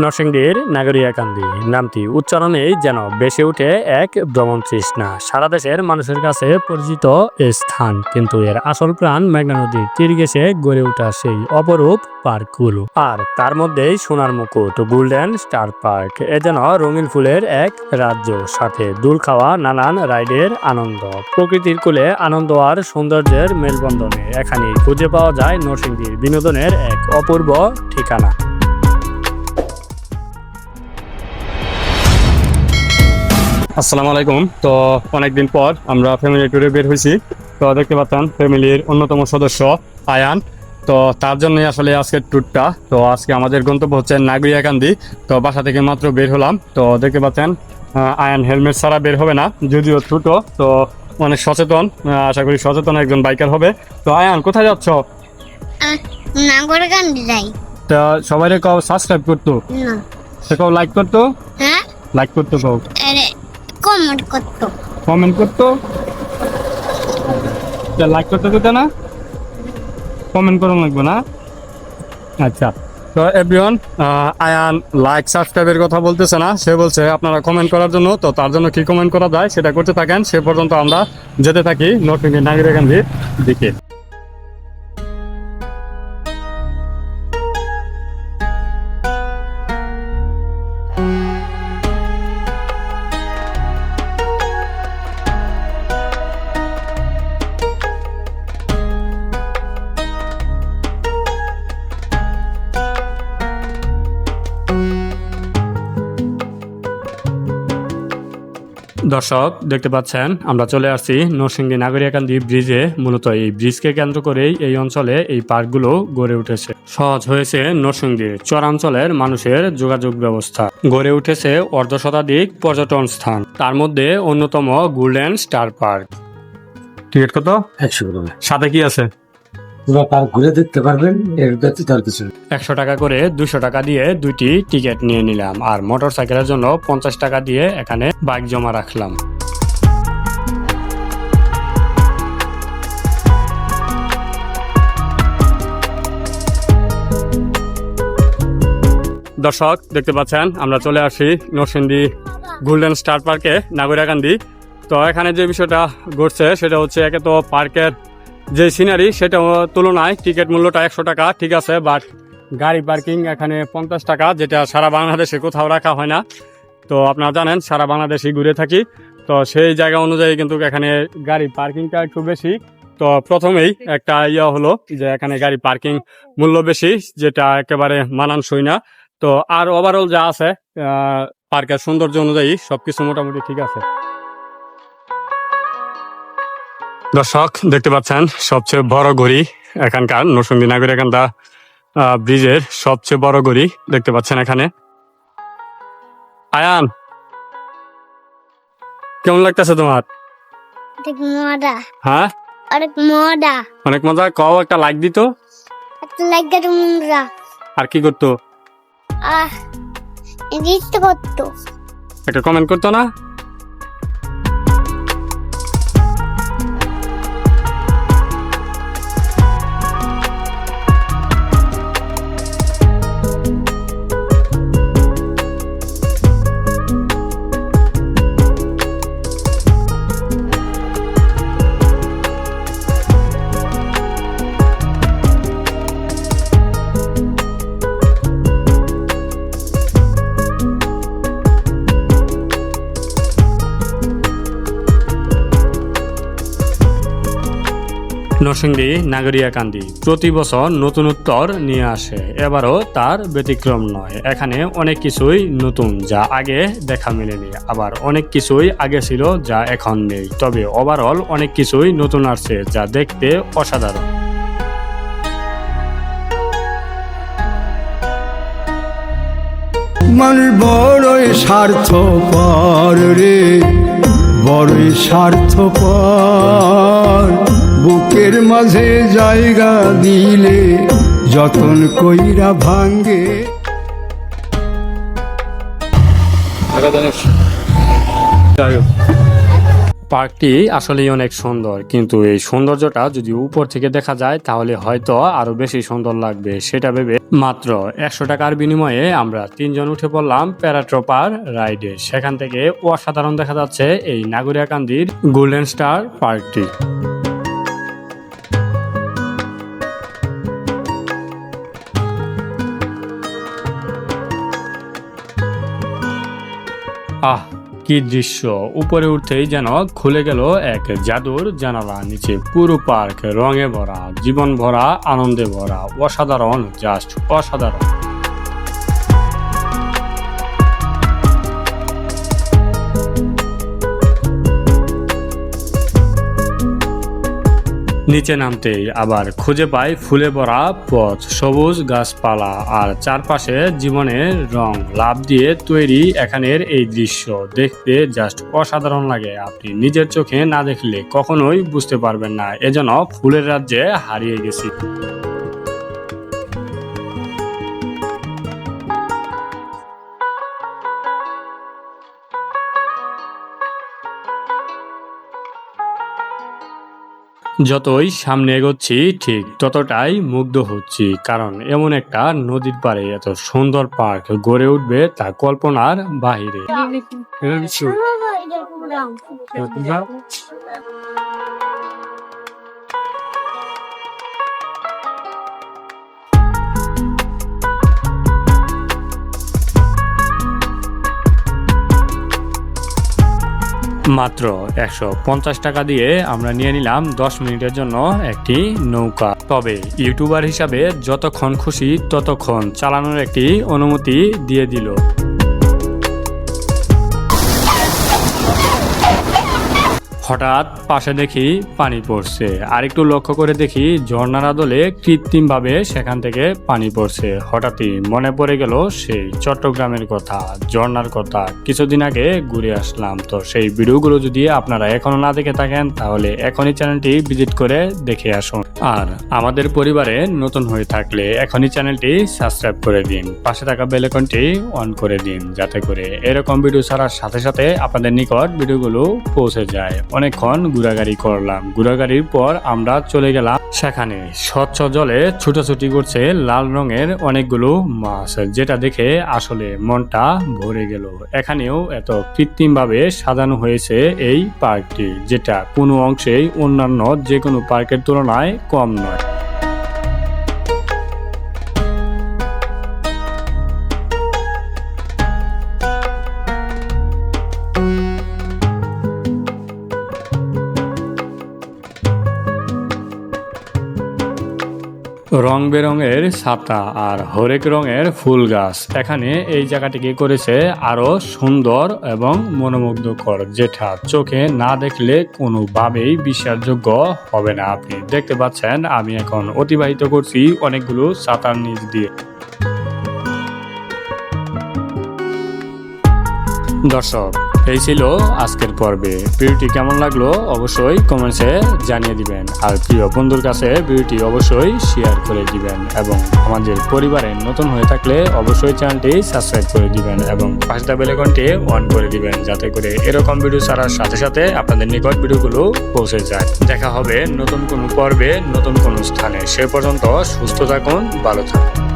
নরসিংদীর নাগরিয়াকান্দি। নামটি উচ্চারণেই যেন বেসে উঠে এক ভ্রমণ তৃষ্ণা। সারা দেশের মানুষের কাছে পরিচিত স্থান, কিন্তু এর আসল প্রাণ মেঘনা নদীর তীর ঘেঁষে গড়ে ওঠা সেই অপরূপ পার্কগুলো। আর তার মধ্যেই সোনার মুকুট, গোল্ডেন স্টার পার্ক, এ যেন রঙিন ফুলের এক রাজ্য। সাথে দূর খাওয়া, নানান রাইডের আনন্দ। প্রকৃতির কুলে আনন্দ আর সৌন্দর্যের মেলবন্ধনে এখানে খুঁজে পাওয়া যায় নরসিংদীর বিনোদনের এক অপূর্ব ঠিকানা। আসসালামু আলাইকুম। তো অনেকদিন পর আমরা ফ্যামিলি ট্যুরে বের হয়েছি। তো দেখতে পাচ্ছেন ফ্যামিলির অন্যতম সদস্য আয়ান। তো তার জন্যই আসলে আজকের ট্যুরটা তো আজকে আমাদের গন্তব্য হচ্ছে নাগরিয়াকান্দি। তো বাসা থেকে মাত্র বের হলাম। তো দেখতে পাচ্ছেন আয়ান হেলমেট ছাড়া বের হবে না যদিও ছোট। তো অনেক সচেতন আশা করি সচেতন একজন বাইকার হবে। তো আয়ান কোথায় যাচ্ছ? যাই। তা সবাই কেউ সাবস্ক্রাইব করতো? না। সে কাউ লাইক করতো? হ্যাঁ? লাইক করতো কেউ কমেন্ট করতো। কমেন্ট করতো? লাইক করতে দিতে না? কমেন্ট করুন লাগবে না? আচ্ছা। তো এভরিওয়ান আয়ান লাইক সাবস্ক্রাইবের কথা বলতেছে না। সে বলছে, আপনারা কমেন্ট করার জন্য, তো তার জন্য কি কমেন্ট করা যায় সেটা করতে থাকেন। সে পর্যন্ত আমরা যেতে থাকি নর্থ ইন্ডিয়ান নাগরিকান্দির দিকে। দর্শক দেখতে পাচ্ছেন আমরা চলে আসছি নরসিংদী নাগরিকান্দি ব্রিজে। মূলত এই ব্রিজকে কেন্দ্র করেই এই অঞ্চলে এই পার্কগুলো গড়ে উঠেছে। সহজ হয়েছে নরসিংদীর চরাঞ্চলের মানুষের যোগাযোগ ব্যবস্থা। গড়ে উঠেছে অর্ধ শতাধিক পর্যটন স্থান তার মধ্যে অন্যতম গোল্ডেন স্টার পার্ক। টিকিট কত? একশো সাথে কি আছে? পুরো ঘুরে দেখতে পারবেন, এর ব্যতীত আর কিছু একশো টাকা করে দুশো টাকা দিয়ে দুইটি টিকিট নিয়ে নিলাম আর মোটর সাইকেলের জন্য পঞ্চাশ টাকা দিয়ে এখানে বাইক জমা রাখলাম। দর্শক, দেখতে পাচ্ছেন, আমরা চলে আসি নরসিংদী গোল্ডেন স্টার পার্কে নাগরিকান্দি তো এখানে যে বিষয়টা ঘটছে, সেটা হচ্ছে একে তো পার্কের যে সিনারি সেটা তুলনায় টিকিট মূল্যটা একশো টাকা, ঠিক আছে বাট গাড়ি পার্কিং এখানে পঞ্চাশ টাকা, যেটা সারা বাংলাদেশে কোথাও রাখা হয় না। তো আপনারা জানেন, সারা বাংলাদেশে ঘুরে থাকি। তো সেই জায়গা অনুযায়ী কিন্তু এখানে গাড়ি পার্কিংটা একটু বেশি। তো প্রথমেই একটা ইয়ে হলো যে এখানে গাড়ি পার্কিং মূল্য বেশি, যেটা একেবারে মানানসই না। তো আর ওভারঅল যা আছে পার্কের সৌন্দর্য অনুযায়ী সবকিছু মোটামুটি ঠিক আছে। দর্শক দেখতে পাচ্ছেন সবচেয়ে বড় গড়ি এখানকার নরসিংদী নাগরিকান্দা আহ, ব্রিজের সবচেয়ে বড় গড়ি দেখতে পাচ্ছেন এখানে। আয়ান কেমন লাগতেছে তোমার? অনেক মজা। হ্যাঁ? অনেক মজা। অনেক মজা? কও একটা লাইক দিত। একটা লাগার মুংরা আর কি করতো? আহ করতো। একটা কমেন্ট করতো না? নরসিংদী নাগরিয়াকান্দি প্রতি বছর নতুনত্বর নিয়ে আসে। এবারও তার ব্যতিক্রম নয়। এখানে অনেক কিছুই নতুন যা আগে দেখা মেলেনি। আবার অনেক কিছুই আগে ছিল যা এখন নেই। তবে ওভারঅল অনেক কিছুই নতুন আসছে যা দেখতে অসাধারণ। মানুষ বড়ই স্বার্থপর রে, বড়ই স্বার্থপর। বুকের মাঝে জায়গা দিলে যতন কইরা ভাঙ্গে পার্কটি আসলেই অনেক সুন্দর, কিন্তু এই সৌন্দর্যটা যদি উপর থেকে দেখা যায়, তাহলে হয়তো আরও বেশি সুন্দর লাগবে, সেটা ভেবে মাত্র একশো টাকার বিনিময়ে আমরা তিনজন উঠে পড়লাম প্যারাট্রপার রাইডে। সেখান থেকে অসাধারণ দেখা যাচ্ছে এই নাগরিয়াকান্দির গোল্ডেন স্টার পার্কটি। আহ, কি দৃশ্য। উপরে উঠতেই যেন খুলে গেল এক জাদুর জানালা, নিচে পুরো পার্ক রঙে ভরা জীবন ভরা আনন্দে ভরা, অসাধারণ, জাস্ট অসাধারণ। নিচে নামতেই আবার খুঁজে পাই ফুলে ভরা পথ, সবুজ গাছপালা আর চারপাশে জীবনের রং। লাভ দিয়ে তৈরি এখানের এই দৃশ্য দেখতে জাস্ট অসাধারণ লাগে। আপনি নিজের চোখে না দেখলে কখনোই বুঝতে পারবেন না। এজন্য ফুলের রাজ্যে হারিয়ে গেছি। যতই সামনে এগোচ্ছি ঠিক ততটাই মুগ্ধ হচ্ছি কারণ এমন একটা নদীর পাড়ে এত সুন্দর পার্ক গড়ে উঠবে তা কল্পনার বাহিরে। মাত্র একশো পঞ্চাশ টাকা দিয়ে আমরা নিয়ে নিলাম দশ মিনিটের জন্য একটি নৌকা। তবে ইউটিউবার হিসাবে যতক্ষণ খুশি ততক্ষণ চালানোর একটি অনুমতি দিয়ে দিল। হঠাৎ পাশে দেখি পানি পড়ছে। আর একটু লক্ষ্য করে দেখি ঝর্ণার আদলে কৃত্রিমভাবে সেখান থেকে পানি পড়ছে। হঠাৎই মনে পড়ে গেল সেই চট্টগ্রামের কথা, ঝর্ণার কথা। কিছুদিন আগে ঘুরে আসলাম। তো সেই ভিডিওগুলো যদি আপনারা এখনও না দেখে থাকেন, তাহলে এখনই চ্যানেলটি ভিজিট করে দেখে আসুন। আর আমাদের পরিবারে নতুন হয়ে থাকলে এখনই চ্যানেলটি সাবস্ক্রাইব করে দিন। পাশে থাকা বেলেকনটি অন করে দিন, যাতে করে এরকম ভিডিও ছাড়ার সাথে সাথে আপনাদের নিকট ভিডিওগুলো পৌঁছে যায়। অনেকক্ষণ ঘোরাঘুরি করলাম। ঘোরাঘুরির পর আমরা চলে গেলাম সেখানে। স্বচ্ছ জলে ছুটাছুটি করছে লাল রঙের অনেকগুলো মাছ, যেটা দেখে আসলে মনটা ভরে গেল। এখানেও এত কৃত্রিমভাবে সাজানো হয়েছে এই পার্কটি, যেটা কোনো অংশেই অন্যান্য যে কোনো পার্কের তুলনায় কম নয়। রং বেরঙের ছাতা আর হরেক রঙের ফুল গাছ এখানে এই জায়গাটিকে করেছে আরও সুন্দর এবং মনোমুগ্ধকর। যেটা চোখে না দেখলে কোনোভাবেই বিশ্বাসযোগ্য হবে না। আপনি দেখতে পাচ্ছেন, আমি এখন অতিবাহিত করছি অনেকগুলো ছাতার নিচ দিয়ে। দর্শক এই ছিল আজকের পর্বে। ভিডিওটি কেমন লাগল অবশ্যই কমেন্টসে জানিয়ে দিবেন। আর প্রিয় বন্ধুর কাছে ভিডিওটি অবশ্যই শেয়ার করে দিবেন এবং আমাদের পরিবারে নতুন হয়ে থাকলে অবশ্যই চ্যানেলটি সাবস্ক্রাইব করে দিবেন এবং পাঁচটা বেলেকনটি অন করে দিবেন যাতে করে এরকম ভিডিও ছাড়ার সাথে সাথে আপনাদের নিকট ভিডিওগুলো পৌঁছে যায়। দেখা হবে নতুন কোনো পর্বে, নতুন কোনো স্থানে। সে পর্যন্ত সুস্থ থাকুন, ভালো থাকুন।